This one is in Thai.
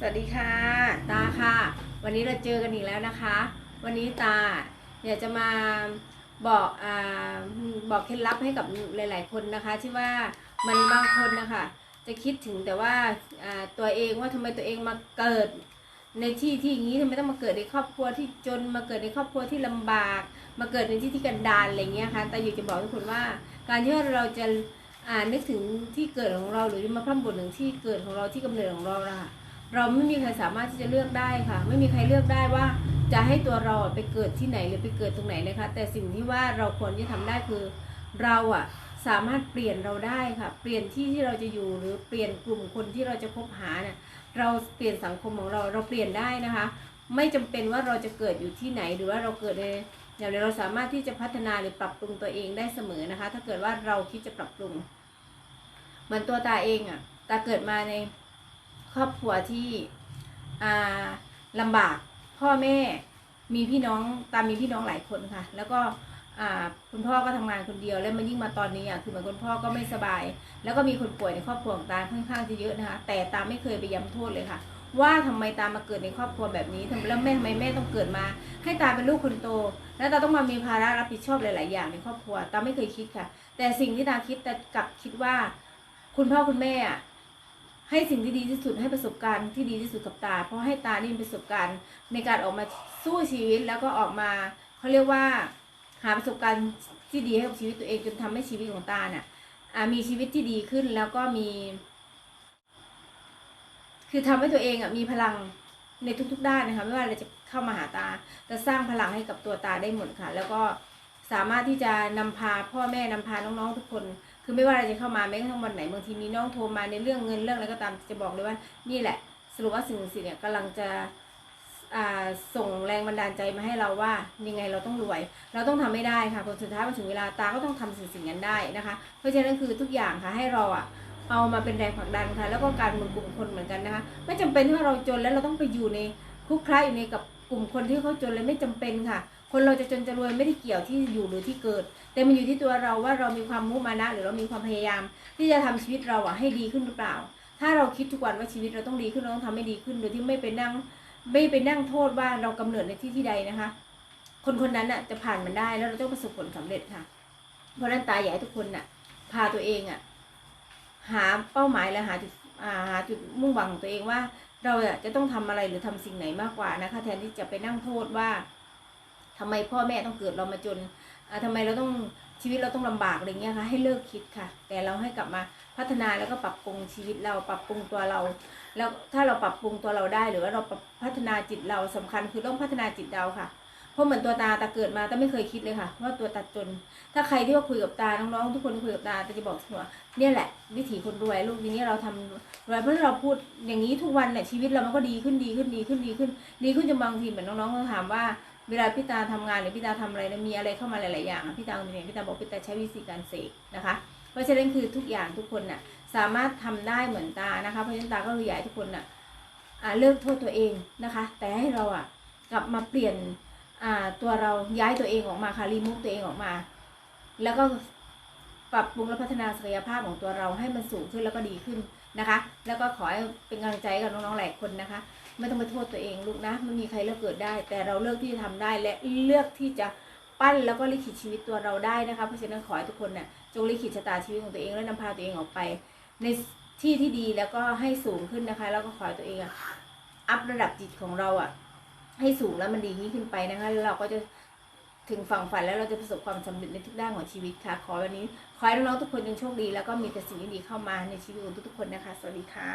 สวัสดีค่ะ ตาค่ะ วันนี้เราเจอกันอีกแล้วนะคะ วันนี้ตาอยากจะมาบอกอ่าบอกเคล็ดลับให้กับหลาย ๆ คนนะคะที่ว่ามันบางคนนะคะจะคิดถึงแต่ว่าตัวเองว่าทำไมตัวเองมาเกิดในที่ที่อย่างนี้ทำไมต้องมาเกิดในครอบครัวที่จนมาเกิดในครอบครัวที่ลำบาก มาเกิดในที่ที่กันดารอะไรเงี้ยค่ะแต่อยากจะบอกทุกคนว่า การที่เราจะอ่านึกถึงที่เกิดของเราหรือมาพร่ำบ่นถึงที่เกิดของเราที่กำเนิดของเรานะคะ เราไม่มีใครสามารถที่จะเลือกได้ค่ะ ไม่มีใครเลือกได้ว่าจะให้ตัวเราไปเกิดที่ไหนหรือไปเกิดตรงไหนนะคะ แต่สิ่งที่ว่าเราควรที่ทำได้คือ เราอะสามารถเปลี่ยนเราได้ค่ะ เปลี่ยนที่ที่เราจะอยู่หรือเปลี่ยนกลุ่มคนที่เราจะคบหาเนี่ยเราเปลี่ยนสังคมของเราเราเปลี่ยนได้นะคะ ไม่จำเป็นว่าเราจะเกิดอยู่ที่ไหนหรือว่าเราเกิดในอย่างไรเราสามารถที่จะพัฒนาหรือปรับปรุงตัวเองได้เสมอนะคะ ถ้าเกิดว่าเราคิดจะปรับปรุงเหมือนตัวตาเองอะตาเกิดมาใน ครอบครัวที่ลำบากพ่อแม่มีพี่น้องตามมีพี่น้องหลายคนค่ะ แล้วก็คุณพ่อก็ทำงานคนเดียว แล้วมันยิ่งมาตอนนี้อะคือเหมือนคุณพ่อก็ไม่สบาย แล้วก็มีคนป่วยในครอบครัวของตาค่อนข้างจะเยอะนะคะ แต่ตาไม่เคยไปย้ำโทษเลยค่ะ ว่าทำไมตามาเกิดในครอบครัวแบบนี้ทำแล้วแม่ทำไมแม่ต้องเกิดมา ให้ตาเป็นลูกคนโต แล้วตาต้องมามีภาระรับผิดชอบหลาย ๆ อย่างในครอบครัวตาไม่เคยคิดค่ะ แต่สิ่งที่ตาคิดแต่กลับคิดว่า คุณพ่อคุณแม่อะ ให้สิ่งที่ดีที่สุดให้ประสบการณ์ที่ดีที่สุดกับตา เพราะให้ตานี่ประสบการณ์ในการออกมาสู้ชีวิตแล้วก็ออกมาเขาเรียกว่า หาประสบการณ์ที่ดีให้กับชีวิตตัวเองจนทำให้ชีวิตของตาเนี่ยมีชีวิตที่ดีขึ้นแล้วก็มี คือทำให้ตัวเองอะมีพลังในทุกๆด้านนะคะไม่ว่าเราจะเข้ามาหาตาจะสร้างพลังให้กับตัวตาได้หมดค่ะ แล้วก็สามารถที่จะนำพาพ่อแม่นำพาน้องๆทุกคน คือไม่ว่าเราจะเข้ามาแม้กระทั่งวันไหนบางทีมีน้องโทรมาในเรื่องเงินเรื่องอะไรก็ตามจะบอกเลยว่านี่แหละ สรุปว่าสิ่งสิ่งเนี่ยกำลังจะส่งแรงบันดาลใจมาให้เราว่ายังไงเราต้องรวย เราต้องทำไม่ได้ค่ะผลสุดท้ายมาถึงเวลาตาก็ต้องทำสิ่งสิ่งนั้นได้นะคะ เพราะฉะนั้นคือทุกอย่างค่ะให้เราอะเอามาเป็นแรงผลักดันค่ะ แล้วก็การมุนกลุ่มคนเหมือนกันนะคะ ไม่จำเป็นที่ว่าเราจนแล้วเราต้องไปอยู่ในคุกคล้ายอยู่ในกับกลุ่มคนที่เขาจนเลยไม่จำเป็นค่ะ คนเราจะจนจะรวยไม่ได้เกี่ยวที่อยู่หรือที่เกิด แต่มันอยู่ที่ตัวเราว่าเรามีความมุมานะ หรือเรามีความพยายาม ที่จะทำชีวิตเราอะให้ดีขึ้นหรือเปล่า ถ้าเราคิดทุกวันว่าชีวิตเราต้องดีขึ้นเราต้องทำให้ดีขึ้นโดยที่ไม่ไปนั่งไม่ไปนั่งโทษว่าเรากำเนิดในที่ที่ใดนะคะ คนคนนั้นอะจะผ่านมันได้แล้วเราต้องประสบผลสำเร็จค่ะ เพราะนั้นตาอยากให้ทุกคนน่ะ พาตัวเองอะหาเป้าหมายและหาจุดหาจุดมุ่งหวังของตัวเองว่า เราจะต้องทำอะไรหรือทำสิ่งไหนมากกว่านะคะ แทนที่จะไปนั่งโทษว่า ทำไมพ่อแม่ต้องเกิดเรามาจนอ่าทำไมเราต้องชีวิตเราต้องลำบากอะไรเงี้ยค่ะให้เลิกคิดค่ะ แต่เราให้กลับมาพัฒนาแล้วก็ปรับปรุงชีวิตเราปรับปรุงตัวเรา แล้วถ้าเราปรับปรุงตัวเราได้หรือว่าเราปรับพัฒนาจิตเราสำคัญคือต้องพัฒนาจิตเราค่ะเพราะเหมือนตัวตาตาเกิดมาตาไม่เคยคิดเลยค่ะว่าตัวตาจน ถ้าใครที่ว่าคุยกับตาน้องๆทุกคนคุยกับตาตาจะบอกเสมอว่าเนี่ยแหละ วิถีคนรวยลูกทีนี้เราทำรวยเพราะเราพูดอย่างนี้ทุกวันเนี่ยชีวิตเรามันก็ดีขึ้นดีขึ้นดีขึ้นดีขึ้น ดีขึ้นจนบางทีเหมือนน้องๆเขาถามว่า เวลาพี่ตาทำงานหรือพี่ตาทำอะไรเนี่ยมีอะไรเข้ามาหลาย ๆ อย่างพี่ตาเป็นไงพี่ตาบอกพี่ตาใช้วิธีการเสกนะคะ เพราะฉะนั้นคือทุกอย่างทุกคนน่ะสามารถทำได้เหมือนตานะคะ เพราะฉะนั้นตาก็คืออยากให้ทุกคนน่ะอ่าเลิกโทษตัวเองนะคะ แต่ให้เราอะกลับมาเปลี่ยนตัวเราย้ายตัวเองออกมาค่ะรีมูฟตัวเองออกมา แล้วก็ปรับปรุงและพัฒนาศักยภาพของตัวเราให้มันสูงขึ้นแล้วก็ดีขึ้นนะคะ แล้วก็ขอให้เป็นกำลังใจกับน้องๆหลายคนนะคะ ไม่ต้องไปโทษตัวเองลูกนะไม่มีใครเลือกเกิดได้ แต่เราเลือกที่จะทำได้และเลือกที่จะปั้นแล้วก็ลิขิตชีวิตตัวเราได้นะคะเพราะฉะนั้นขอให้ทุกคนเนี่ยจงลิขิตชะตาชีวิตของตัวเองและนำพาตัวเองออกไป ในที่ที่ดีแล้วก็ให้สูงขึ้นนะคะ แล้วก็ขอให้ตัวเองอะอัพระดับจิตของเราอะให้สูงแล้วมันดียิ่งขึ้นไปนะคะแล้วเราก็จะถึงฝั่งฝันแล้วเราจะประสบความสำเร็จในทุกด้านของชีวิตค่ะ ขอวันนี้ขอให้น้องๆทุกคนจงโชคดี แล้วก็มีแต่สิ่งดีๆเข้ามาในชีวิตของทุกๆคนนะคะ สวัสดีค่ะ